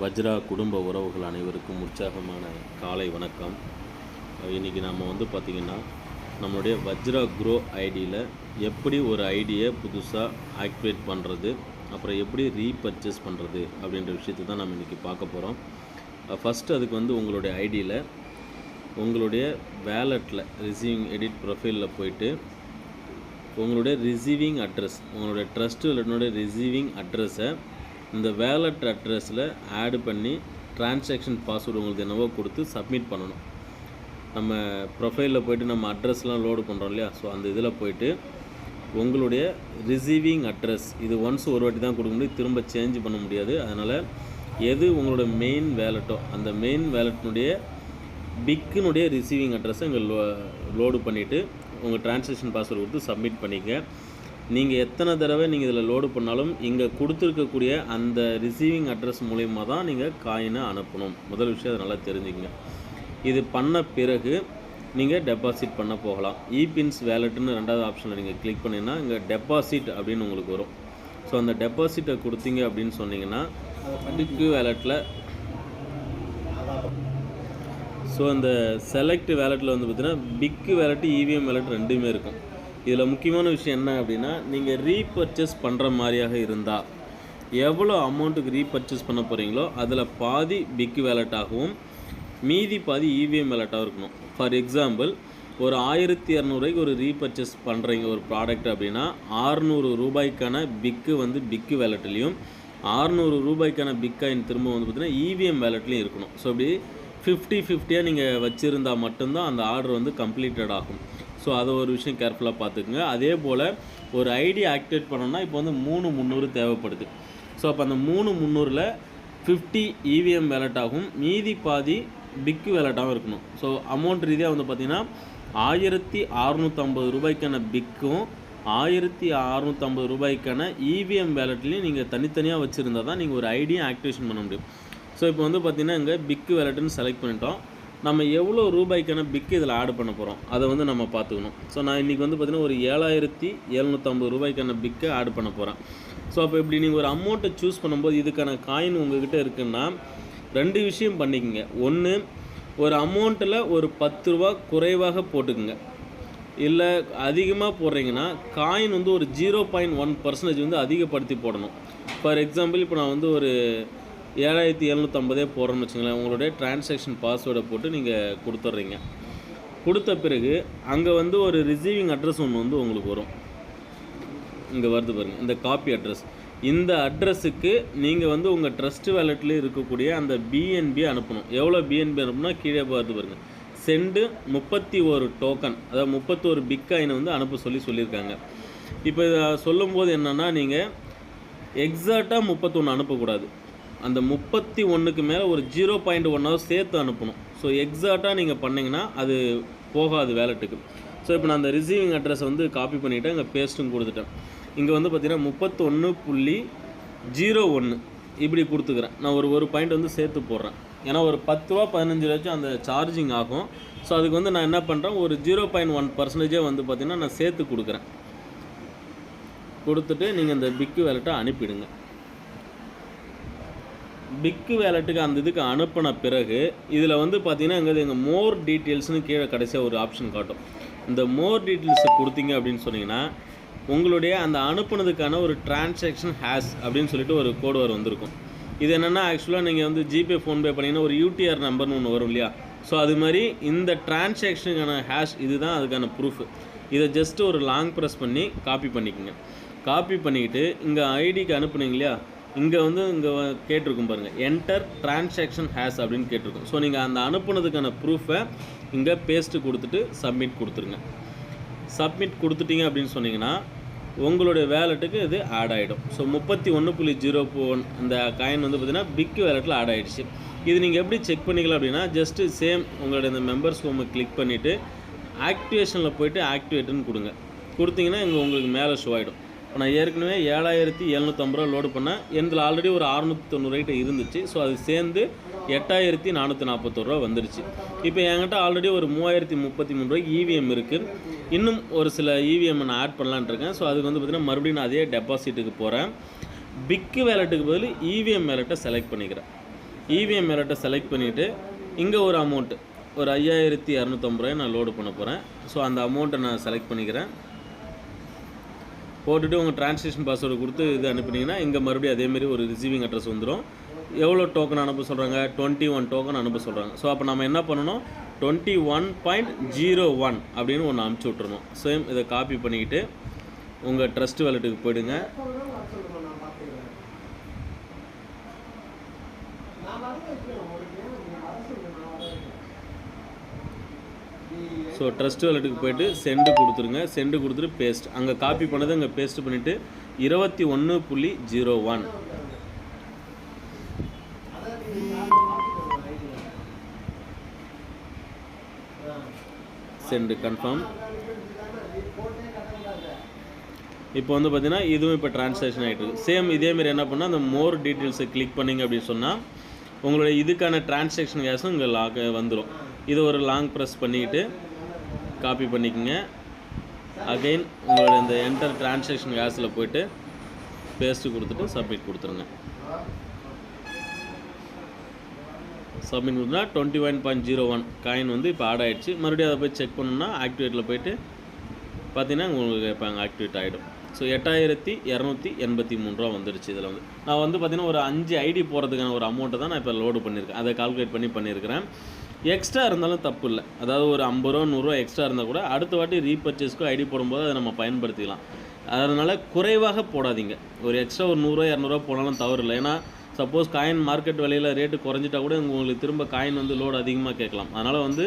வஜ்ரா குடும்ப உறவுகள் அனைவருக்கும் உற்சாகமான காலை வணக்கம். இன்றைக்கி நம்ம வந்து பார்த்திங்கன்னா நம்மளுடைய வஜ்ரா குரோ ஐடியில் எப்படி ஒரு ஐடியை புதுசாக ஆக்டிவேட் பண்ணுறது அப்புறம் எப்படி ரீபர்ச்சேஸ் பண்ணுறது அப்படின்ற விஷயத்தை தான் நம்ம இன்றைக்கி பார்க்க போகிறோம் ஃபஸ்ட்டு அதுக்கு வந்து உங்களுடைய ஐடியில் உங்களுடைய வேலெட்டில் ரிசீவிங் எடிட் ப்ரொஃபைலில் போயிட்டு உங்களுடைய ரிசீவிங் அட்ரஸ் உங்களுடைய ட்ரஸ்ட்டு இல்லைனுடைய ரிசீவிங் அட்ரஸை இந்த வேலட் அட்ரஸில் ஆட் பண்ணி டிரான்சாக்ஷன் பாஸ்வேர்டு உங்களுக்கு என்னவோ கொடுத்து சப்மிட் பண்ணணும். நம்ம ப்ரொஃபைலில் போயிட்டு நம்ம அட்ரஸ்லாம் லோடு பண்ணுறோம் இல்லையா? ஸோ அந்த இதில் போயிட்டு உங்களுடைய ரிசீவிங் அட்ரஸ் இது ஒன்ஸ் ஒரு வாட்டி தான் கொடுக்க முடியும் திரும்ப சேஞ்ச் பண்ண முடியாது. அதனால் எது உங்களோட மெயின் வேலட்டோ அந்த மெயின் வேலட்டினுடைய பிக்குனுடைய ரிசீவிங் அட்ரஸை இங்கே லோ லோடு பண்ணிவிட்டு உங்கள் டிரான்சாக்ஷன் பாஸ்வேர்டு கொடுத்து சப்மிட் பண்ணிக்க நீங்கள் எத்தனை தடவை நீங்கள் இதில் லோடு பண்ணாலும் இங்கே கொடுத்துருக்கக்கூடிய அந்த ரிசீவிங் அட்ரஸ் மூலிமா தான் நீங்கள் காயினை அனுப்பணும். முதல் விஷயம் அதை நல்லா தெரிஞ்சுக்கங்க. இது பண்ண பிறகு நீங்கள் டெபாசிட் பண்ண போகலாம். இபின்ஸ் வேலெட்டுன்னு ரெண்டாவது ஆப்ஷனில் நீங்கள் கிளிக் பண்ணிங்கன்னா இங்கே டெபாசிட் அப்படின்னு உங்களுக்கு வரும். ஸோ அந்த டெபாசிட்டை கொடுத்தீங்க அப்படின்னு சொன்னீங்கன்னா பிக்கு வேலெட்டில் ஸோ அந்த செலக்ட் வேலெட்டில் வந்து பார்த்தீங்கன்னா பிக்கு வேலெட்டு இவிஎம் வேலெட் ரெண்டுமே இருக்கும். இதில் முக்கியமான விஷயம் என்ன அப்படின்னா நீங்கள் ரீபர்ச்சேஸ் பண்ணுற மாதிரியாக இருந்தால் எவ்வளோ அமௌண்ட்டுக்கு ரீபர்ச்சேஸ் பண்ண போகிறீங்களோ அதில் பாதி பிக்கு வேலெட்டாகவும் மீதி பாதி இவிஎம் வேலெட்டாகவும் இருக்கணும். ஃபார் எக்ஸாம்பிள் ஒரு ஆயிரத்தி இரநூறுவாய்க்கு ஒரு ரீபர்ச்சேஸ் பண்ணுறீங்க ஒரு ப்ராடக்ட் அப்படின்னா ஆறுநூறு ரூபாய்க்கான பிக்கு வந்து பிக்கு வேலெட்லேயும் ஆறுநூறு ரூபாய்க்கான பிக்காயின் திரும்ப வந்து பார்த்தீங்கன்னா இவிஎம் வேலெட்லேயும் இருக்கணும். ஸோ அப்படி ஃபிஃப்டி ஃபிஃப்டியாக நீங்கள் வச்சுருந்தா மட்டும்தான் அந்த ஆர்டர் வந்து கம்ப்ளீட்டட் ஆகும். ஸோ அதை ஒரு விஷயம் கேர்ஃபுல்லாக பார்த்துக்குங்க. அதே போல் ஒரு ஐடி ஆக்டிவேட் பண்ணோம்னா இப்போ வந்து மூணு முந்நூறு தேவைப்படுது. ஸோ அப்போ அந்த மூணு முந்நூறில் ஃபிஃப்டி இவிஎம் வேலட் ஆகும் மீதி பாதி பிக்கு வேலட்டாகவும் இருக்கணும். ஸோ அமௌண்ட் ரீதியாக வந்து பார்த்திங்கன்னா ஆயிரத்தி அறநூற்றம்பது ரூபாய்க்கான பிக்கும் ஆயிரத்தி அறநூற்றம்பது ரூபாய்க்கான இவிஎம் வேலட்லேயும் நீங்கள் தனித்தனியாக வச்சுருந்தா தான் நீங்கள் ஒரு ஐடியை ஆக்டிவேஷன் பண்ண முடியும். ஸோ இப்போ வந்து பார்த்திங்கன்னா இங்கே பிக்கு வேலட்டுன்னு செலக்ட் பண்ணிட்டோம். நம்ம எவ்வளோ ரூபாய்க்கான பிக்கு இதில் ஆட் பண்ண போகிறோம் அதை வந்து நம்ம பார்த்துக்கணும். ஸோ நான் இன்றைக்கி வந்து பார்த்திங்கன்னா ஒரு ஏழாயிரத்தி எழுநூற்றம்பது ரூபாய்க்கான பிக்கை ஆட் பண்ண போகிறேன் ஸோ அப்போ இப்படி நீங்கள் ஒரு அமௌண்ட்டை சூஸ் பண்ணும்போது இதுக்கான காயின் உங்கள்கிட்ட இருக்குன்னா ரெண்டு விஷயம் பண்ணிக்கங்க. ஒன்று ஒரு அமௌண்ட்டில் ஒரு பத்து ரூபா குறைவாக போட்டுக்குங்க. இல்லை அதிகமாக போடுறீங்கன்னா காயின் வந்து ஒரு ஜீரோ பாயிண்ட் ஒன் பர்சன்டேஜ் வந்து அதிகப்படுத்தி போடணும். ஃபார் எக்ஸாம்பிள் இப்போ நான் வந்து ஒரு ஏழாயிரத்தி எழுநூற்றம்பதே போகிறோன்னு வச்சுங்களேன். உங்களுடைய டிரான்சாக்ஷன் பாஸ்வேர்டை போட்டு நீங்கள் கொடுத்துட்றீங்க. கொடுத்த பிறகு அங்கே வந்து ஒரு ரிசீவிங் அட்ரஸ் ஒன்று வந்து உங்களுக்கு வரும். இங்கே வருது பாருங்கள் இந்த காப்பி அட்ரஸ் இந்த அட்ரஸுக்கு நீங்கள் வந்து உங்கள் ட்ரஸ்ட் வேலெட்லேயே இருக்கக்கூடிய அந்த பிஎன்பி அனுப்பணும். எவ்வளோ பிஎன்பி அனுப்பணும்னா கீழே வருது பாருங்கள் செண்டு முப்பத்தி ஒரு டோக்கன் அதாவது முப்பத்தோரு பிக்காயினை வந்து அனுப்ப சொல்லி சொல்லியிருக்காங்க. இப்போ இதை சொல்லும்போது என்னென்னா நீங்கள் எக்ஸாக்டாக முப்பத்தொன்று அனுப்பக்கூடாது. அந்த முப்பத்தி ஒன்றுக்கு மேலே ஒரு ஜீரோ பாயிண்ட் ஒன் ஹவர் சேர்த்து அனுப்பணும். ஸோ எக்ஸாக்டாக நீங்கள் பண்ணிங்கன்னா அது போகாது வேலெட்டுக்கு. ஸோ இப்போ நான் அந்த ரிசீவிங் அட்ரஸை வந்து காப்பி பண்ணிவிட்டேன் இங்கே பேஸ்ட்டும் கொடுத்துட்டேன். இங்கே வந்து பார்த்திங்கன்னா முப்பத்தொன்று புள்ளி ஜீரோ ஒன்று இப்படி கொடுத்துக்கிறேன். நான் ஒரு ஒரு பாயிண்ட் வந்து சேர்த்து போடுறேன். ஏன்னா ஒரு பத்து ரூபா பதினஞ்சு லட்சம் அந்த சார்ஜிங் ஆகும். ஸோ அதுக்கு வந்து நான் என்ன பண்ணுறேன் ஒரு ஜீரோ பாயிண்ட் ஒன் பர்சன்டேஜே வந்து பார்த்திங்கன்னா நான் சேர்த்து கொடுக்குறேன். கொடுத்துட்டு நீங்கள் இந்த பிக்கு வேலெட்டை அனுப்பிடுங்க. பிக்கு வேலெட்டுக்கு அந்த இதுக்கு அனுப்பின பிறகு இதில் வந்து பார்த்தீங்கன்னா எங்கள் எங்கள் மோர் டீட்டெயில்ஸ்னு கீழே கடைசியாக ஒரு ஆப்ஷன் காட்டும். இந்த மோர் டீட்டெயில்ஸை கொடுத்தீங்க அப்படின்னு சொன்னீங்கன்னா உங்களுடைய அந்த அனுப்புனதுக்கான ஒரு டிரான்சாக்ஷன் ஹேஸ் அப்படின்னு சொல்லிட்டு ஒரு கோடு வர வந்திருக்கும். இது என்னென்னா ஆக்சுவலாக நீங்கள் வந்து ஜிபே ஃபோன்பே பண்ணிங்கன்னா ஒரு யூடிஆர் நம்பர்னு ஒன்று வரும் இல்லையா? ஸோ அது மாதிரி இந்த டிரான்சாக்ஷனுக்கான ஹேஷ் இதுதான் அதுக்கான ப்ரூஃப் இதை ஜஸ்ட்டு ஒரு லாங் ப்ரெஸ் பண்ணி காப்பி பண்ணிக்கோங்க. காப்பி பண்ணிக்கிட்டு இங்கே ஐடிக்கு அனுப்புனீங்க இல்லையா? இங்கே வந்து இங்கே கேட்டிருக்கும் பாருங்கள் என்டர் டிரான்சாக்ஷன் ஹேஸ் அப்படின்னு கேட்டிருக்கும். ஸோ நீங்கள் அந்த அனுப்புனதுக்கான ப்ரூஃபை இங்கே பேஸ்ட்டு கொடுத்துட்டு சப்மிட் கொடுத்துருங்க. சப்மிட் கொடுத்துட்டீங்க அப்படின்னு சொன்னீங்கன்னா உங்களுடைய வேலெட்டுக்கு இது ஆட் ஆகிடும் ஸோ முப்பத்தி ஒன்று புள்ளி ஜீரோ ஒன் அந்த காயின் வந்து பார்த்திங்கன்னா பிக் வேலெட்டில் ஆட் ஆகிடுச்சு இது நீங்கள் எப்படி செக் பண்ணிக்கலாம் அப்படின்னா ஜஸ்ட்டு சேம் உங்களுடைய இந்த மெம்பர்ஸ் ஹோமை கிளிக் பண்ணிவிட்டு ஆக்டிவேஷனில் போயிட்டு ஆக்டிவேட்டுன்னு கொடுங்க. கொடுத்தீங்கன்னா இங்கே உங்களுக்கு மேலே ஷோ ஆகிடும் இப்போ நான் ஏற்கனவே ஏழாயிரத்தி எழுநூற்றம்பது ரூபா லோடு பண்ணேன். என்னில் ஆல்ரெடி ஒரு அறுநூற்றி தொண்ணூறுகிட்ட இருந்துச்சு. ஸோ அது சேர்ந்து எட்டாயிரத்தி நானூற்றி நாற்பத்தோரு ரூபா வந்துருச்சு. இப்போ என்கிட்ட ஆல்ரெடி ஒரு மூவாயிரத்தி முப்பத்தி மூணு ரூபாய்க்கு இவிஎம் இருக்குது இன்னும் ஒரு சில இவிஎம் நான் ஆட் பண்ணலான்னு இருக்கேன். ஸோ அதுக்கு வந்து பார்த்திங்கன்னா மறுபடியும் நான் அதே டெபாசிட்டுக்கு போகிறேன் பிக்கு வேலெட்டுக்கு பதில் இவிஎம் வேலெட்டை செலக்ட் பண்ணிக்கிறேன். இவிஎம் வேலெட்டை செலக்ட் பண்ணிவிட்டு இங்கே ஒரு அமௌண்ட்டு ஒரு ஐயாயிரத்தி இரநூத்தம்பது ரூபாய் நான் லோடு பண்ண போகிறேன் ஸோ அந்த அமௌண்ட்டை நான் செலக்ட் பண்ணிக்கிறேன். போட்டுட்டு உங்கள் ட்ரான்ஸ்லேஷன் பாஸ்வேர்டு கொடுத்து இது அனுப்புனீங்கன்னா இங்கே மறுபடியும் அதேமாரி ஒரு ரிசீவிங் அட்ரஸ் வந்துடும் எவ்வளோ டோக்கன் அனுப்ப சொல்கிறாங்க டுவெண்ட்டி ஒன் டோக்கன் அனுப்ப சொல்கிறாங்க ஸோ அப்போ நம்ம என்ன பண்ணணும்? Twenty one point zero one அப்படின்னு ஒன்று அனுப்பிச்சி விட்ருணும் சேம் இதை காப்பி பண்ணிக்கிட்டு உங்கள் ட்ரஸ்ட் வேலெட்டுக்கு போயிடுங்க. ஸோ ட்ரஸ்ட் வேலெட்டுக்கு போயிட்டு சென்டு கொடுத்துருங்க. சென்டு கொடுத்துட்டு பேஸ்ட் அங்கே காப்பி பண்ணதை அங்கே பேஸ்ட் பண்ணிவிட்டு இருபத்தி ஒன்று புள்ளி ஜீரோ ஒன். சென்டு கன்ஃபார்ம் இப்போ வந்து பார்த்தீங்கன்னா இதுவும் இப்போ ட்ரான்சாக்ஷன் ஆகிட்டு இருக்கு. சேம் இதேமாரி என்ன பண்ணால் அந்த மோர் டீட்டெயில்ஸை கிளிக் பண்ணிங்க அப்படின்னு சொன்னால் உங்களுடைய இதுக்கான டிரான்சாக்ஷன் கேஸும் இங்கே லாக் வந்துடும் இது ஒரு லாங் ப்ரெஸ் பண்ணிக்கிட்டு காப்பி பண்ணிக்கோங்க. அகைன் உங்களோட இந்த என்டர் டிரான்சாக்ஷன் கேஸில் போயிட்டு பேஸ்ட்டு கொடுத்துட்டு சப்மிட் கொடுத்துருங்க. சப்மிட் கொடுத்தா twenty one point zero one coin வந்து இப்போ ஆட் ஆகிடுச்சு மறுபடியும் அதை போய் செக் பண்ணணும்னா ஆக்டிவேட்டில் போயிட்டு பார்த்தீங்கன்னா உங்களுக்கு இப்போ அங்கே ஆக்டிவேட் ஆகிடும் ஸோ எட்டாயிரத்தி இரநூத்தி எண்பத்தி மூணு ரூபா வந்துருச்சு இதில் வந்து. நான் வந்து பார்த்தீங்கன்னா ஒரு அஞ்சு ஐடி போகிறதுக்கான ஒரு அமௌண்ட்டை தான் நான் இப்போ லோடு பண்ணியிருக்கேன் அதை கால்குலேட் பண்ணி பண்ணியிருக்கிறேன் எக்ஸ்ட்ரா இருந்தாலும் தப்பு இல்லை அதாவது ஒரு ஐம்பது ரூபா நூறுரூவா எக்ஸ்ட்ரா இருந்தால் கூட அடுத்த வாட்டி ரீபர்ச்சேஸ்க்கோ ஐடி போடும்போது அதை நம்ம பயன்படுத்திக்கலாம். அதனால் குறைவாக போடாதீங்க. ஒரு எக்ஸ்ட்ரா ஒரு நூறுரூவா இரநூறுவா போனாலும் தவறு இல்லை. ஏன்னா சப்போஸ் காயின் மார்க்கெட் விலையில் ரேட்டு குறைஞ்சிட்டா கூட உங்களுக்கு திரும்ப காயின் வந்து லோடு அதிகமாக கேட்கலாம். அதனால் வந்து